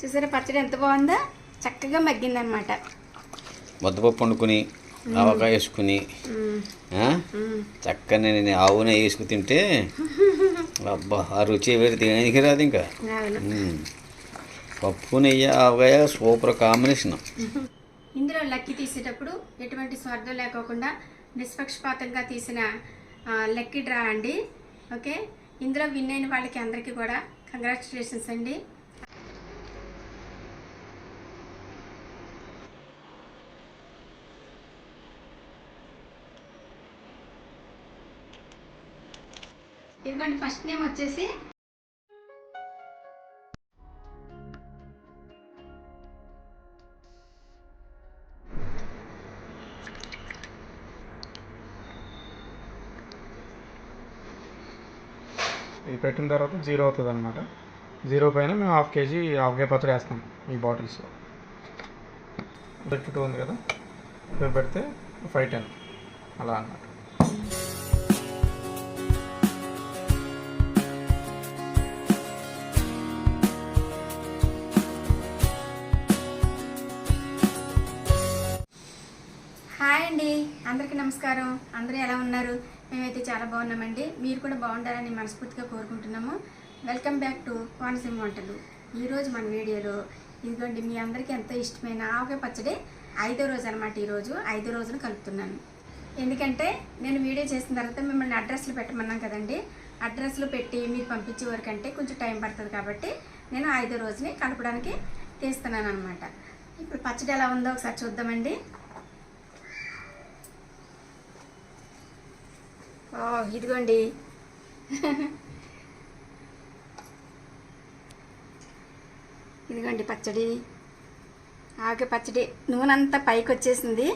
చూసారా పచ్చడి ఎంత బాగుందో? చక్కగా మగ్గిందనమాట ముద్దపప్పు వండుకుని ఆవకాయ వేసుకుని ఆ? చక్కని నేను ఆవు నెయ్యి వేసుకు తింటే అబ్బా ఆ రుచి వేరు దేనికి రాదు ఇంకా. పప్పు నెయ్యి ఆవకాయ సూపర్ కాంబినేషన్. ఇందులో లక్కి తీసేటప్పుడు ఎటువంటి స్వార్థం లేకోకుండా నిష్పక్షపాతంగా తీసిన లక్కీ డ్రా అండి. ఓకే? ఇందులో విన్ అయిన వాళ్ళకి అందరికీ కూడా కంగ్రాచులేషన్స్ అండి. ఇదిగోండి ఫస్ట్ నేమ్ వచ్చేసి ఇది పెట్టిన తర్వాత జీరో అవుతుంది అనమాట జీరో పైన మేము హాఫ్ కేజీ హాఫ్ కే పచ్చడి వేస్తాం ఈ బాటిల్స్లో. ఫిఫ్టీ టూ ఉంది కదా. ఇవి పెడితే ఫైవ్ టెన్ అలా అన్నమాట. హాయ్ అండి. అందరికీ నమస్కారం. అందరూ ఎలా ఉన్నారు? మేమైతే చాలా బాగున్నామండి. మీరు కూడా బాగుండాలని మనస్ఫూర్తిగా కోరుకుంటున్నాము. వెల్కమ్ బ్యాక్ టు కోనసీమ వంటలు. ఈరోజు మన వీడియోలో ఇదిగోండి మీ అందరికీ ఎంతో ఇష్టమైన ఆవకాయ పచ్చడి ఐదో రోజు అనమాట ఈరోజు ఐదో రోజున కలుపుతున్నాను. ఎందుకంటే నేను వీడియో చేసిన తర్వాత మిమ్మల్ని అడ్రస్లు పెట్టమన్నాం కదండి. అడ్రస్లు పెట్టి మీరు పంపించే వరకు అంటే కొంచెం టైం పడుతుంది కాబట్టి నేను ఐదో రోజుని కలపడానికి తీస్తున్నాను అనమాట ఇప్పుడు పచ్చడి ఎలా ఉందో ఒకసారి చూద్దామండి. ఇదిగోండి. ఇదిగోండి పచ్చడి. ఆకే పచ్చడి. నూనెంతా పైకి వచ్చేసింది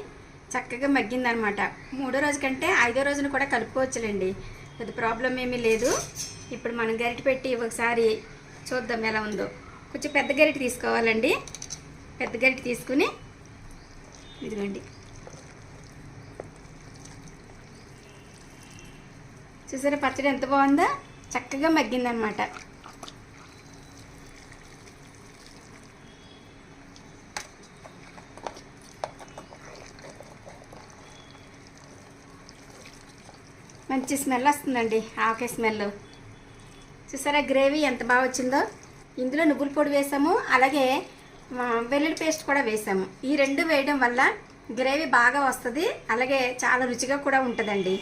చక్కగా మగ్గిందనమాట. మూడో రోజు కంటే ఐదో రోజున కూడా కలుపుకోవచ్చులేండి. పెద్ద ప్రాబ్లం ఏమీ లేదు. ఇప్పుడు మనం గరిటె పెట్టి ఒకసారి చూద్దాం ఎలా ఉందో. కొంచెం పెద్ద గరిటె తీసుకోవాలండి. పెద్ద గరిటె తీసుకుని ఇదిగోండి. చూసారా పచ్చడి ఎంత బాగుందో? చక్కగా మగ్గిందనమాట మంచి స్మెల్ వస్తుందండి ఆవకాయ స్మెల్. చూసారా గ్రేవీ ఎంత బాగా వచ్చిందో? ఇందులో నువ్వుల పొడి వేసాము అలాగే వెల్లుడి వెల్లుల్లి పేస్ట్ కూడా వేసాము. ఈ రెండు వేయడం వల్ల గ్రేవీ బాగా వస్తుంది అలాగే చాలా రుచిగా కూడా ఉంటుందండి.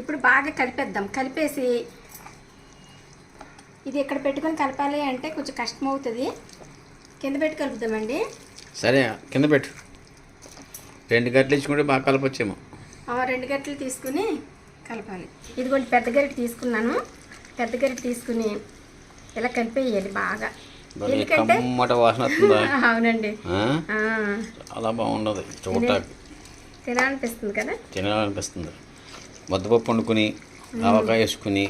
ఇప్పుడు బాగా కలిపేద్దాం. కలిపేసి ఇది ఇక్కడ పెట్టుకొని కలపాలి అంటే కొంచెం కష్టం అవుతుంది కింద పెట్టి కలుపుదామండి. సరే కింద పెట్టు. రెండు గంటలు ఇచ్చుకుంటే బాగా కలపొచ్చేమో. రెండు గరిటెలు తీసుకుని కలపాలి. ఇదిగోండి పెద్ద గరిటె తీసుకున్నాను. పెద్ద గరిటె తీసుకుని ఇలా కలిపేయాలి బాగా. ఎందుకంటే అవునండి. చాలా బాగుండదు. చూడటానికి. తినాలనిపిస్తుంది కదా? తినాలనిపిస్తుంది. ముద్దపప్పు వండుకుని ఆవకాయ వేసుకుని.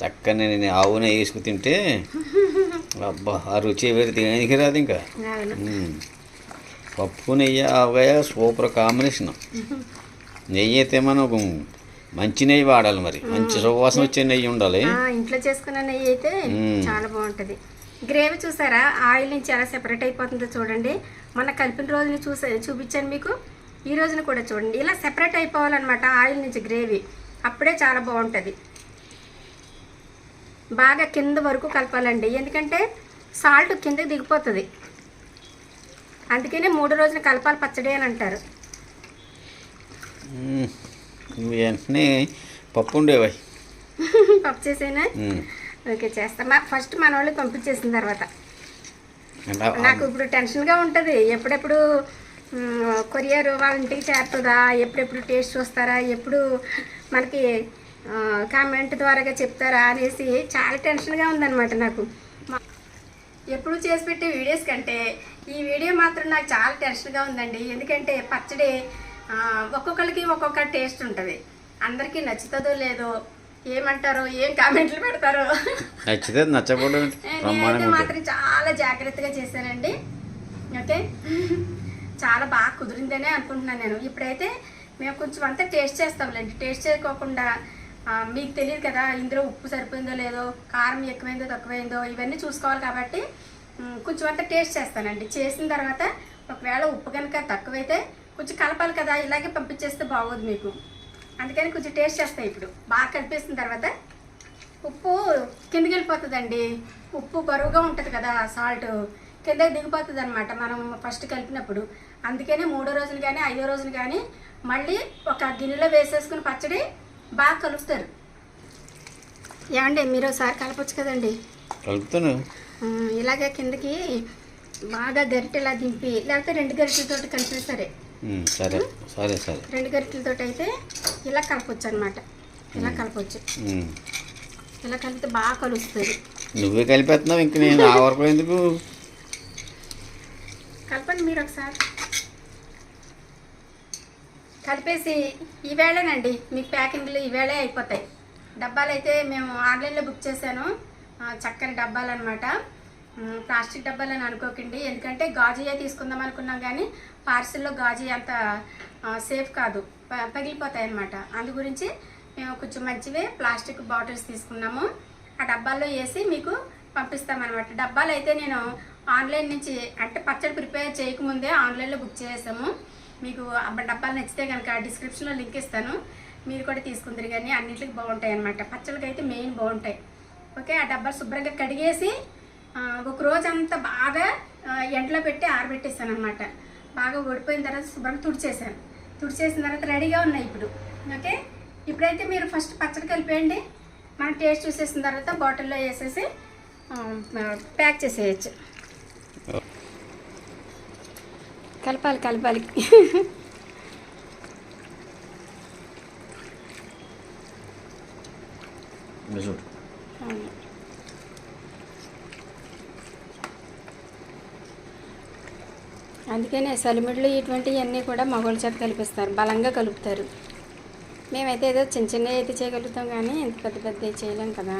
చక్కని నేను ఆవు నెయ్యి వేసుకు తింటే అబ్బా ఆ రుచి వేరు దేనికి రాదు ఇంకా. పప్పు నెయ్యి ఆవకాయ సూపర్ కాంబినేషన్. నెయ్యి అయితే మనం మంచి నెయ్యి వాడాలి మరి. మంచి సువాసన వచ్చే నెయ్యి ఉండాలి. ఇంట్లో చేసుకున్న నెయ్యి అయితే. చాలా బాగుంటుంది. గ్రేవీ చూసారా? ఆయిల్ నుంచి ఎలా సెపరేట్ అయిపోతుందో చూడండి. మన కలిపిన రోజుని చూసా చూపించాను మీకు. ఈ రోజున కూడా చూడండి. ఇలా సెపరేట్ అయిపోవాలన్నమాట. ఆయిల్ నుంచి గ్రేవీ. అప్పుడే చాలా బాగుంటుంది. బాగా కింద వరకు కలపాలండి. ఎందుకంటే సాల్ట్ కిందకి దిగిపోతుంది. అందుకనే మూడు రోజులు కలపాలి పచ్చడి అని అంటారు. వెంటనే పప్పు ఉండేవి? పప్పు చేసేనా? ఓకే చేస్తాం. ఫస్ట్ మన వాళ్ళకి పంపించేసిన తర్వాత. నాకు ఇప్పుడు టెన్షన్గా ఉంటుంది. ఎప్పుడెప్పుడు కొరియర్ వాళ్ళ ఇంటికి చేరుతుందా ఎప్పుడెప్పుడు టేస్ట్ చూస్తారా? ఎప్పుడు మనకి కామెంట్ ద్వారాగా చెప్తారా అనేసి చాలా టెన్షన్గా ఉందన్నమాట నాకు. ఎప్పుడు చేసి పెట్టే వీడియోస్ కంటే ఈ వీడియో మాత్రం నాకు చాలా టెన్షన్గా ఉందండి. ఎందుకంటే పచ్చడి ఒక్కొక్కరికి ఒక్కొక్క టేస్ట్ ఉంటుంది. అందరికీ నచ్చుతుందో లేదో ఏమంటారో ఏం కామెంట్లు పెడతారో. నచ్చితే ఉంటుంది. మాత్రం చాలా జాగ్రత్తగా చేశానండి. ఓకే? చాలా బాగా కుదిరిందనే అనుకుంటున్నాను నేను. ఇప్పుడైతే మేము కొంచెం అంతా టేస్ట్ చేస్తాంలేండి. టేస్ట్ చేసుకోకుండా మీకు తెలియదు కదా ఇందులో ఉప్పు సరిపోయిందో లేదో కారం ఎక్కువైందో తక్కువైందో ఇవన్నీ చూసుకోవాలి కాబట్టి కొంచెం అంతా టేస్ట్ చేస్తానండి. చేసిన తర్వాత ఒకవేళ ఉప్పు కనుక తక్కువైతే కొంచెం కలపాలి కదా ఇలాగే పంపించేస్తే బాగోదు మీకు. అందుకని కొంచెం టేస్ట్ చేస్తాయి ఇప్పుడు. బాగా కలిపేసిన తర్వాత ఉప్పు కిందకి వెళ్ళిపోతుందండి. ఉప్పు బరువుగా ఉంటుంది కదా సాల్ట్ కిందకి దిగిపోతుంది అనమాట మనం ఫస్ట్ కలిపినప్పుడు. అందుకనే మూడో రోజులు కానీ ఐదో రోజులు కానీ మళ్ళీ ఒక గిన్నెలో వేసేసుకుని పచ్చడి బాగా కలుపుతారు. ఏమండి మీరు ఒకసారి కలపచ్చు కదండి? కలుపుతాను. ఇలాగే కిందకి బాగా గరిటెలా దింపి లేకపోతే రెండు గరిటెలతోటి కలిపి సరే. సరే. సరే సరే. రెండు గరిటెలతోటి అయితే ఇలా కలపచ్చు అనమాట ఇలా కలపచ్చు. ఇలా కలిపితే బాగా కలుస్తుంది. నువ్వే కలిపేస్తున్నావు ఇంక నేను ఆ వరకు ఎందుకు కలపండి మీరు ఒకసారి. కలిపేసి ఈవేళనండి మీకు ప్యాకింగ్లు ఈవేళే అయిపోతాయి. డబ్బాలు అయితే మేము ఆన్లైన్లో బుక్ చేశాను. చక్కని డబ్బాలు అనమాట ప్లాస్టిక్ డబ్బాలు అని అనుకోకండి. ఎందుకంటే గాజుయే తీసుకుందాం అనుకున్నాం కానీ పార్సిల్లో గాజు అంత సేఫ్ కాదు. ప- పగిలిపోతాయి అనమాట అందు గురించి మేము కొంచెం మంచివే ప్లాస్టిక్ బాటిల్స్ తీసుకున్నాము. ఆ డబ్బాల్లో వేసి మీకు పంపిస్తామన్నమాట. డబ్బాలు అయితే నేను ఆన్లైన్ నుంచి అంటే పచ్చడి ప్రిపేర్ చేయకముందే ఆన్లైన్లో బుక్ చేసాము మీకు ఆ డబ్బాలు నచ్చితే కనుక డిస్క్రిప్షన్లో లింక్ ఇస్తాను. మీరు కూడా తీసుకుందరు కానీ అన్నింటికి బాగుంటాయి అన్నమాట. పచ్చళ్ళకి అయితే మెయిన్ బాగుంటాయి. ఓకే ఆ డబ్బాలు శుభ్రంగా కడిగేసి ఒక రోజంతా బాగా ఎండలో పెట్టి ఆరబెట్టేసాను అనమాట బాగా ఓడిపోయిన తర్వాత శుభ్రంగా తుడిచేసాను. తుడిచేసిన తర్వాత రెడీగా ఉన్నాయి ఇప్పుడు. ఓకే ఇప్పుడైతే మీరు ఫస్ట్ పచ్చడి కలిపేయండి. మనం టేస్ట్ చూసేసిన తర్వాత బాటిల్లో వేసేసి ప్యాక్ చేసేయచ్చు. కలపాలి కలపాలి. అందుకనే సలిమిడులు ఇటువంటివన్నీ కూడా మగవాళ్ళ చేత కలిపిస్తారు. బలంగా కలుపుతారు. మేమైతే ఏదో చిన్న చిన్నవి అయితే చేయగలుగుతాం కానీ ఇంత పెద్ద పెద్ద చేయలేం కదా.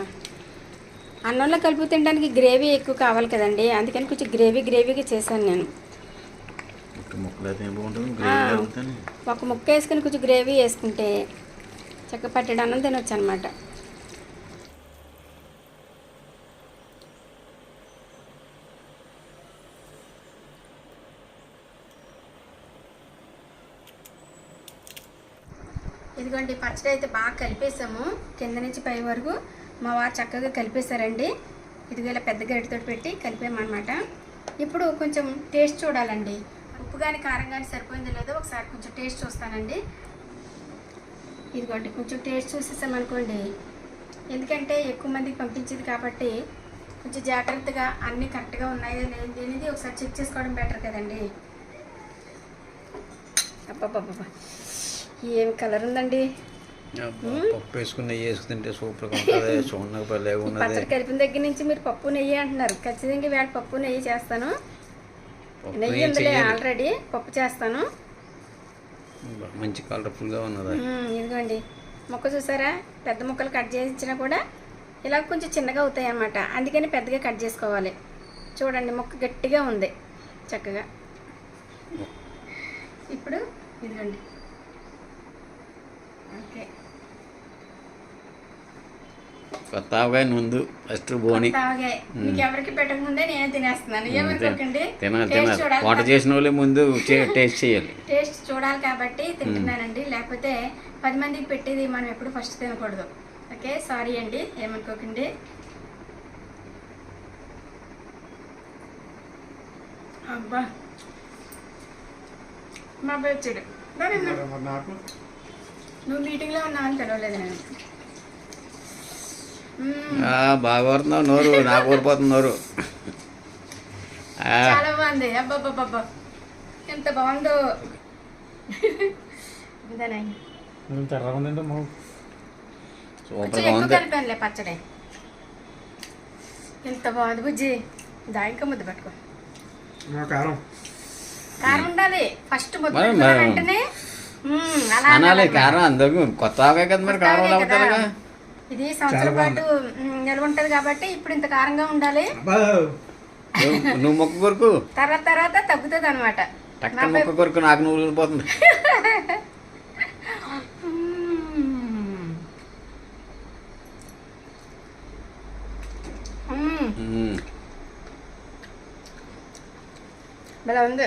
అన్నంలో కలుపు తినడానికి గ్రేవీ ఎక్కువ కావాలి కదండి. అందుకని కొంచెం గ్రేవీ గ్రేవీగా చేశాను నేను ఒక్క ముక్కలు అయితే ఏం బాగుంటుంది ఆ. గ్రేవీ కలుపుతాను ఒక ముక్క వేసుకుని కొంచెం గ్రేవీ వేసుకుంటే చక్క పట్టెడు అన్నం తినొచ్చు అనమాట ఇదిగోండి పచ్చడి అయితే బాగా కలిపేసాము. కింద నుంచి పై వరకు మా వారు చక్కగా కలిపేశారండి. ఇదిగో ఇలా పెద్ద గరిటతో పెట్టి కలిపామన్నమాట. ఇప్పుడు కొంచెం టేస్ట్ చూడాలండి. ఉప్పు కానీ కారం కానీ సరిపోయిందో లేదో ఒకసారి కొంచెం టేస్ట్ చూస్తానండి. ఇదిగోండి కొంచెం టేస్ట్ చూసేసామనుకోండి ఎందుకంటే ఎక్కువ మందికి పంపించేది కాబట్టి కొంచెం జాగ్రత్తగా అన్నీ కరెక్ట్గా ఉన్నాయో లేనిది అనేది ఒకసారి చెక్ చేసుకోవడం బెటర్ కదండి. అబ్బబ్బబ్బా ఏం కలర్ ఉందండి? పప్పు వేసుకుని నెయ్యి వేసుకుంటే సూపర్గా ఉంటుంది చూడడానికి పచ్చడి కలిపిన దగ్గర నుంచి మీరు పప్పు నెయ్యి అంటున్నారు. ఖచ్చితంగా వేళ పప్పు నెయ్యి చేస్తాను. నెయ్యి ఉందిలే ఆల్రెడీ పప్పు చేస్తాను. మంచి కలర్ఫుల్గా ఉన్నది? ఇదిగోండి. మొక్క చూసారా? పెద్ద ముక్కలు కట్ చేయించినా కూడా ఇలా కొంచెం చిన్నగా అవుతాయి అన్నమాట అందుకని పెద్దగా కట్ చేసుకోవాలి. చూడండి మొక్క గట్టిగా ఉంది. చక్కగా. ఇప్పుడు ఇదిగోండి. ఓకే. కొత్త ఆవకాయ ముందు ఫస్ట్ బోని. తాగే మీకు ఎవరికి పెట్టకముందే నేనే తినేస్తున్నాను. ఏమనుకోకండి? తినాలి. తినాలి వంట చేసిన వాళ్ళే ముందు టేస్ట్ చేయాలి. టేస్ట్ చూడాలి కాబట్టి తింటున్నానండి. లేకపోతే పది మందికి పెట్టేది మనం ఎప్పుడు ఫస్ట్ తినకూడదు. ఓకే? సారీ అండి. ఏమనుకోకండి? అబ్బా. మా బెచ్చుడు నువ్వు మీటింగ్లో ఉన్నావని తెలవలేదు నేను. బాగా కొడుతున్నావు నోరు నాకు ఊరిపోతుంది నోరు. ఆ, చాలా బాగుంది. అబ్బాబ్బాబ్బా ఎంత బాగుందో. ఉంది. కలిపానులే పచ్చడి. ఎంత బాగుంది బుజ్జి. దా ఇంకా ముద్ద పెట్టుకో. నా కారం. కారం ఉండాలి. ఫస్ట్ ముద్ద వెంటనే. అనాలి. కారం అందరికి కొత్త కదా మరి కారం ఇది సంవత్సరం పాటు నిల్వ ఉంటది కాబట్టి ఇప్పుడు ఇంత కారంగా ఉండాలి. నువ్వు మొక్క కొరకు? తర్వాత తర్వాత తగ్గుతుంది అనమాట మొక్క కొరకు నాకు నువ్వు పోతుంది. భలే ఉంది.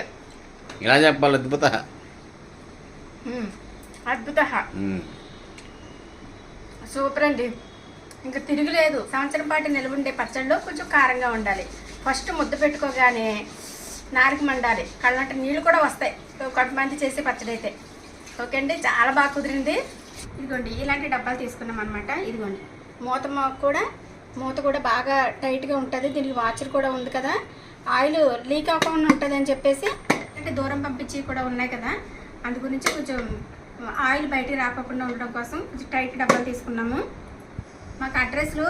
ఇలా చెప్పాలి అద్భుత. అద్భుత. సూపర్ అండి. ఇంకా తిరుగులేదు. సంవత్సరం పాటు నిల్వ ఉండే పచ్చళ్ళు కొంచెం కారంగా ఉండాలి. ఫస్ట్ ముద్ద పెట్టుకోగానే నారికి మండాలి. కళ్ళంటే నీళ్ళు కూడా వస్తాయి. కొంతమంది చేసే పచ్చడి అయితే. ఓకే అండి చాలా బాగా కుదిరింది. ఇదిగోండి ఇలాంటి డబ్బాలు తీసుకున్నాం అనమాట ఇదిగోండి మూత కూడా మూత కూడా బాగా టైట్గా ఉంటుంది. దీనికి వాచర్ కూడా ఉంది కదా. ఆయిల్ లీక్ అవ్వకుండా ఉంటుంది అని చెప్పేసి అంటే దూరం పంపించి కూడా ఉన్నాయి కదా. అందు గురించి కొంచెం ఆయిల్ బయటికి రాకుండా ఉండడం కోసం టైట్ డబ్బాలు తీసుకున్నాము. మాకు అడ్రస్లు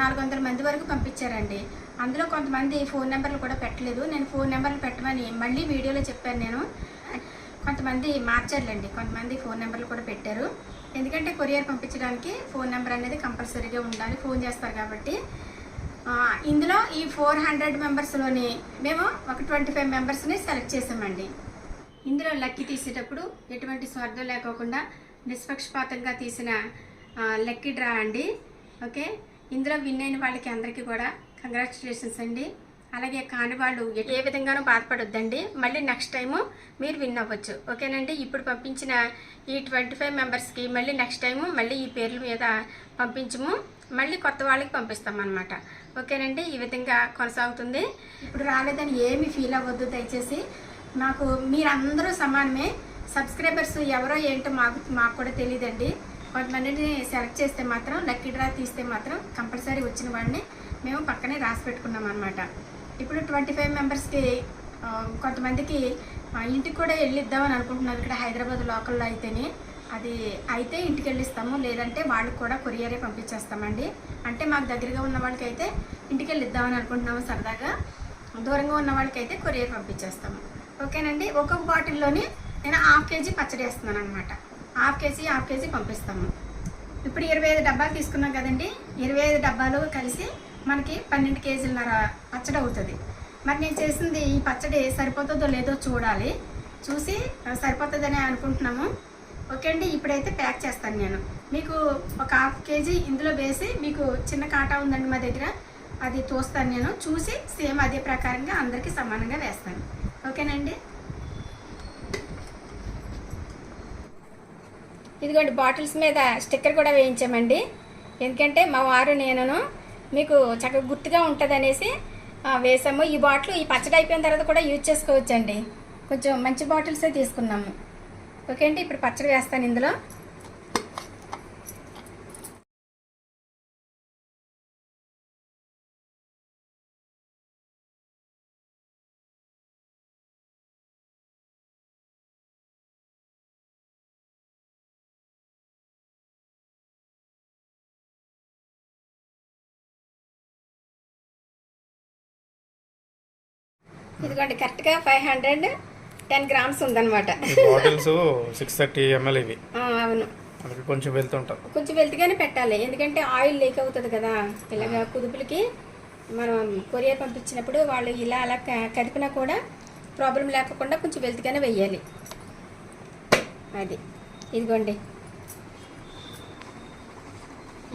నాలుగు వందల మంది వరకు పంపించారండి. అందులో కొంతమంది ఫోన్ నెంబర్లు కూడా పెట్టలేదు. నేను ఫోన్ నెంబర్లు పెట్టమని మళ్ళీ వీడియోలో చెప్పాను నేను. కొంతమంది మార్చారులేండి. కొంతమంది ఫోన్ నెంబర్లు కూడా పెట్టారు. ఎందుకంటే కొరియర్ పంపించడానికి ఫోన్ నెంబర్ అనేది కంపల్సరీగా ఉండాలి. ఫోన్ చేస్తారు కాబట్టి. ఇందులో ఈ ఫోర్ హండ్రెడ్ మెంబర్స్లోని మేము ఒక ట్వంటీ ఫైవ్ మెంబర్స్ని సెలెక్ట్ చేసామండి. ఇందులో లక్కీ తీసేటప్పుడు ఎటువంటి స్వార్థం లేకోకుండా నిష్పక్షపాతంగా తీసిన ఆ, లక్కీ డ్రా అండి. ఓకే? ఇందులో విన్ అయిన వాళ్ళకి అందరికీ కూడా కంగ్రాచులేషన్స్ అండి. అలాగే కాని వాళ్ళు ఏ- విధంగానూ బాధపడొద్దండి. మళ్ళీ నెక్స్ట్ టైము మీరు విన్ అవ్వచ్చు. ఓకేనండి? ఇప్పుడు పంపించిన ఈ ట్వంటీ ఫైవ్ మెంబర్స్కి మళ్ళీ నెక్స్ట్ టైము మళ్ళీ ఈ పేర్ల మీద పంపించము. మళ్ళీ కొత్త వాళ్ళకి పంపిస్తాం అనమాట ఓకేనండి? ఈ విధంగా కొనసాగుతుంది. ఇప్పుడు రాలేదని ఏమి ఫీల్ అవ్వద్దు దయచేసి. నాకు మీరందరూ సమానమే. సబ్స్క్రైబర్స్ ఎవరో ఏంటో మాకు మాకు కూడా తెలియదండి కొంతమందిని సెలెక్ట్ చేస్తే మాత్రం లక్కీ డ్రా తీస్తే మాత్రం కంపల్సరీ వచ్చిన వాడిని మేము పక్కనే రాసి పెట్టుకున్నాం అనమాట ఇప్పుడు ట్వంటీ ఫైవ్ మెంబర్స్కి కొంతమందికి ఇంటికి కూడా వెళ్ళిద్దామని అనుకుంటున్నారు. ఇక్కడ హైదరాబాద్ లోకల్లో అయితేనే. అది అయితే ఇంటికి వెళ్ళిస్తాము. లేదంటే వాళ్ళకి కూడా కొరియరే పంపించేస్తామండి. అంటే మాకు దగ్గరగా ఉన్న వాళ్ళకైతే ఇంటికి వెళ్ళిద్దామని అనుకుంటున్నాము సరదాగా. దూరంగా ఉన్న వాళ్ళకైతే కొరియర్ పంపించేస్తాము. ఓకేనండి? ఒక్కొక్క బాటిల్లోని నేను హాఫ్ కేజీ పచ్చడి వేస్తున్నాను అనమాట హాఫ్ కేజీ హాఫ్ కేజీ పంపిస్తాము. ఇప్పుడు ఇరవై ఐదు డబ్బాలు తీసుకున్నాం కదండి? ఇరవై ఐదు డబ్బాలు కలిసి మనకి పన్నెండు కేజీలన్నర పచ్చడి అవుతుంది. మరి నేను చేసింది ఈ పచ్చడి సరిపోతుందో లేదో చూడాలి. చూసి సరిపోతుందని అనుకుంటున్నాము. ఓకే అండి ఇప్పుడైతే ప్యాక్ చేస్తాను నేను. మీకు ఒక హాఫ్ కేజీ ఇందులో వేసి మీకు చిన్న కాటా ఉందండి మా దగ్గర. అది తోస్తాను నేను. చూసి సేమ్ అదే ప్రకారంగా అందరికీ సమానంగా వేస్తాను. ఓకేనండి. ఇదిగోండి బాటిల్స్ మీద స్టిక్కర్ కూడా వేయించామండి. ఎందుకంటే మా వారు నేను మీకు చక్కగా గుర్తుగా ఉంటుంది అనేసి వేసాము. ఈ బాటిల్ ఈ పచ్చడి అయిపోయిన తర్వాత కూడా యూజ్ చేసుకోవచ్చండి. కొంచెం మంచి బాటిల్సే తీసుకున్నాము. ఓకే అండి ఇప్పుడు పచ్చడి వేస్తాను ఇందులో. ఇదిగోండి కరెక్ట్గా ఫైవ్ హండ్రెడ్ టెన్ గ్రామ్స్ ఉందన్నమాట. బాటిల్స్ సిక్స్ థర్టీ ఎంఎల్ ఇవి. అవును. కొంచెం వెళ్తుంటాం. కొంచెం వెళ్తిగానే పెట్టాలి. ఎందుకంటే ఆయిల్ లీక్ అవుతుంది కదా. ఇలాగ కుదుపులకి మనం కొరియర్ పంపించినప్పుడు వాళ్ళు ఇలా అలా కదిపినా కూడా ప్రాబ్లం లేకుండా కొంచెం వెళ్తిగానే వెయ్యాలి. అది. ఇదిగోండి.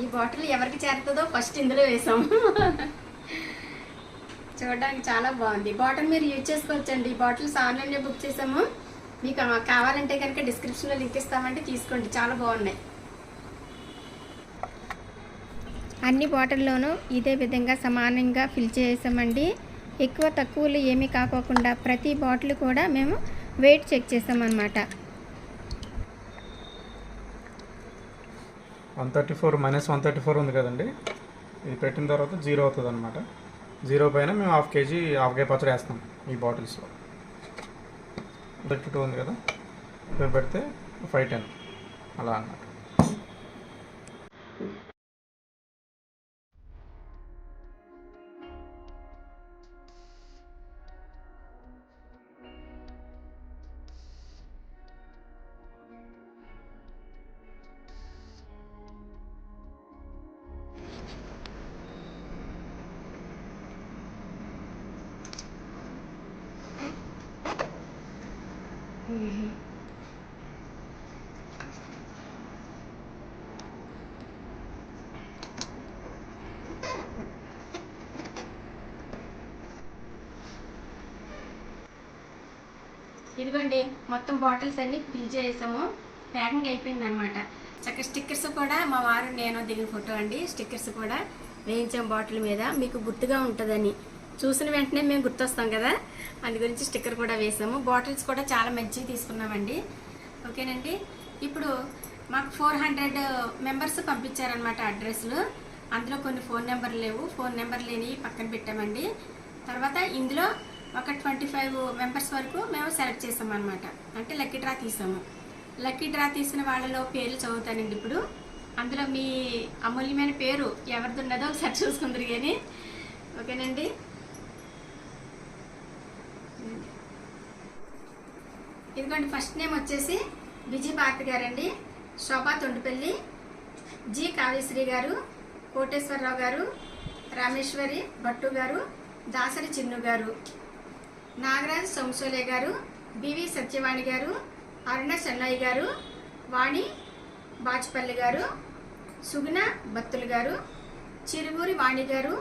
ఈ బాటిల్ ఎవరికి చేరుతుందో ఫస్ట్ ఇందులో వేసాం. చూడడానికి చాలా బాగుంది. బాటిల్ మీరు యూజ్ చేసుకోవచ్చండి. ఈ బాటిల్స్ ఆన్లైన్లో బుక్ చేసాము. మీకు కావాలంటే కనుక డిస్క్రిప్షన్లో లింక్ ఇస్తామంటే తీసుకోండి. చాలా బాగున్నాయి. అన్ని బాటిల్లోనూ ఇదే విధంగా సమానంగా ఫిల్ చేసామండి. ఎక్కువ తక్కువలు ఏమీ కాకోకుండా ప్రతి బాటిల్ కూడా మేము వెయిట్ చెక్ చేసామన్నమాట. One thirty four minus one thirty four ఉంది కదండి. ఇది పెట్టిన తర్వాత జీరో అవుతుంది అనమాట జీరో పైన మేము హాఫ్ కేజీ హాఫ్ కే పచ్చడి వేస్తాం ఈ బాటిల్స్లో. థర్టీ టూ ఉంది కదా? పెడితే ఫైవ్ టెన్. అలా అన్నమాట. ఇదిగోండి మొత్తం బాటిల్స్ అన్ని ఫిల్ చేసాము ప్యాకింగ్ అయిపోయింది అనమాట చక్కగా స్టిక్కర్స్ కూడా మా వారు నేను దిగిన ఫోటో అండి స్టిక్కర్స్ కూడా వేయించాం బాటిల్ మీద. మీకు గుర్తుగా ఉంటుందని. చూసిన వెంటనే మేము గుర్తొస్తాం కదా? అందు గురించి స్టిక్కర్ కూడా వేసాము. బాటిల్స్ కూడా చాలా మంచివి తీసుకున్నామండి. ఓకేనండి? ఇప్పుడు మాకు ఫోర్ హండ్రెడ్ మెంబర్స్ పంపించారనమాట అడ్రస్లు. అందులో కొన్ని ఫోన్ నెంబర్లు లేవు. ఫోన్ నెంబర్ లేని పక్కన పెట్టామండి. తర్వాత ఇందులో ఒక ట్వంటీ ఫైవ్ మెంబర్స్ వరకు మేము సెలెక్ట్ చేసాం అనమాట అంటే లక్కీ డ్రా తీసాము. లక్కీ డ్రా తీసిన వాళ్ళలో పేర్లు చదువుతానండి ఇప్పుడు. అందులో మీ అమూల్యమైన పేరు ఎవరిది ఉన్నదో ఒకసారి చూసుకుందరు కానీ ఓకేనండి? ఇదిగోండి ఫస్ట్ నేమ్ వచ్చేసి విజయ్ భారతి గారండి. శోభా తొండిపల్లి. జి కావ్యశ్రీ గారు కోటేశ్వరరావు గారు రామేశ్వరి భట్టు గారు దాసరి చిన్ను గారు. నాగరాజ్ సోమసోలే గారు బివి సత్యవాణి గారు అరుణ సన్నాయి గారు వాణి బాజ్పల్లి గారు సుగుణ బత్తులు గారు చిరుమూరి వాణి గారు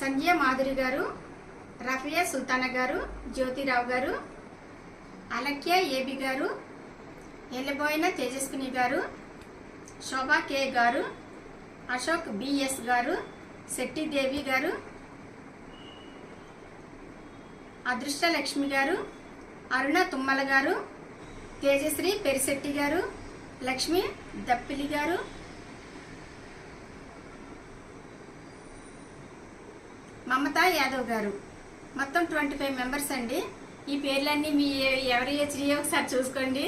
సంధ్య మాధురి గారు రఫియా సుల్తానా గారు జ్యోతిరావు గారు అలక్య ఏబి గారు ఎల్లబోయిన తేజస్విని గారు శోభా కే గారు అశోక్ బిఎస్ గారు శెట్టిదేవి గారు అదృష్ట లక్ష్మి గారు అరుణ తుమ్మల గారు తేజశ్రీ పెరిశెట్టి గారు లక్ష్మి దప్పిలి గారు. మమతా యాదవ్ గారు. మొత్తం ట్వంటీ ఫైవ్ మెంబర్స్ అండి. ఈ పేర్లన్నీ మీ ఎవరి హెచ్డియో ఒకసారి చూసుకోండి.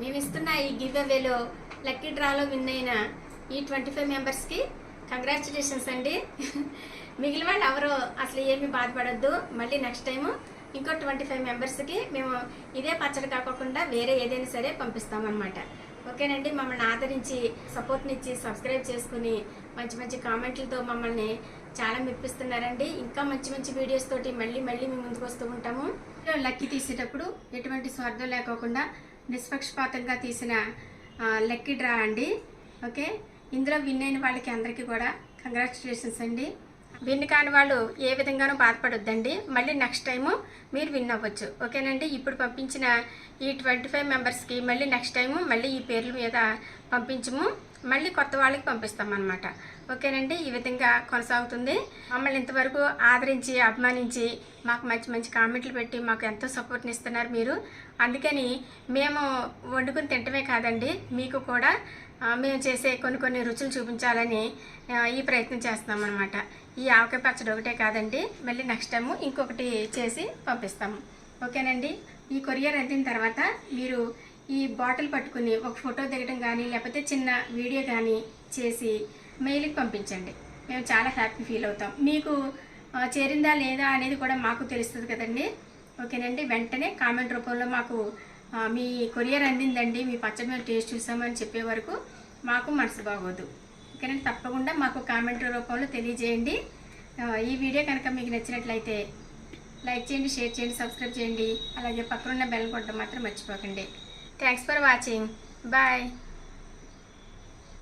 మేము ఇస్తున్న ఈ గివ్ అవేలో లక్కీ డ్రాలో విన్ అయిన ఈ ట్వంటీ ఫైవ్ మెంబర్స్కి కంగ్రాచులేషన్స్ అండి. మిగిలిన వాళ్ళు ఎవరు అసలు ఏమీ బాధపడద్దు. మళ్ళీ నెక్స్ట్ టైము ఇంకో ట్వంటీ ఫైవ్ మెంబర్స్కి మేము ఇదే పచ్చడి కాకుండా వేరే ఏదైనా సరే పంపిస్తామన్నమాట. ఓకేనండి? మమ్మల్ని ఆదరించి సపోర్ట్నిచ్చి సబ్స్క్రైబ్ చేసుకుని మంచి మంచి కామెంట్లతో మమ్మల్ని చాలా మెప్పిస్తున్నారండి. ఇంకా మంచి మంచి వీడియోస్ తోటి మళ్ళీ మళ్ళీ మేము ముందుకు వస్తూ ఉంటాము. లక్కీ తీసేటప్పుడు ఎటువంటి స్వార్థం లేకోకుండా నిష్పక్షపాతంగా తీసిన లక్కీ డ్రా అండి. ఓకే? ఇందులో విన్ అయిన వాళ్ళకి అందరికీ కూడా కంగ్రాచులేషన్స్ అండి. విన్ కాని వాళ్ళు ఏ విధంగానూ బాధపడొద్దండి. మళ్ళీ నెక్స్ట్ టైము మీరు విన్ అవ్వచ్చు. ఓకేనండి? ఇప్పుడు పంపించిన ఈ ట్వంటీ ఫైవ్ మెంబర్స్కి మళ్ళీ నెక్స్ట్ టైము మళ్ళీ ఈ పేర్ల మీద పంపించము. మళ్ళీ కొత్త వాళ్ళకి పంపిస్తాం ఓకేనండి? ఈ విధంగా కొనసాగుతుంది. మమ్మల్ని ఇంతవరకు ఆదరించి అభిమానించి మాకు మంచి మంచి కామెంట్లు పెట్టి మాకు ఎంతో సపోర్ట్ని ఇస్తున్నారు మీరు. అందుకని మేము వండుకుని తింటమే కాదండి. మీకు కూడా మేము చేసే కొన్ని కొన్ని రుచులు చూపించాలని ఈ ప్రయత్నం చేస్తున్నాం అనమాట ఈ ఆవకాయ పచ్చడి ఒకటే కాదండి మళ్ళీ నెక్స్ట్ టైము ఇంకొకటి చేసి పంపిస్తాము. ఓకేనండి? ఈ కొరియర్ అందిన తర్వాత మీరు ఈ బాటిల్ పట్టుకుని ఒక ఫోటో దిగడం కానీ లేకపోతే చిన్న వీడియో కానీ చేసి మెయిల్కి పంపించండి. మేము చాలా హ్యాపీ ఫీల్ అవుతాం. మీకు చేరిందా లేదా అనేది కూడా మాకు తెలుస్తుంది కదండి. ఓకేనండి? వెంటనే కామెంట్ రూపంలో మాకు మీ కొరియర్ అందిందండి మీ పచ్చడి మేము టేస్ట్ చూసామని చెప్పే వరకు మాకు మనసు బాగోదు. ఓకేనండి తప్పకుండా మాకు కామెంట్ రూపంలో తెలియజేయండి. ఈ వీడియో కనుక మీకు నచ్చినట్లయితే లైక్ చేయండి షేర్ చేయండి సబ్స్క్రైబ్ చేయండి. అలాగే పక్కనున్న బెల్ కొట్టడం మాత్రం మర్చిపోకండి. Thanks for watching bye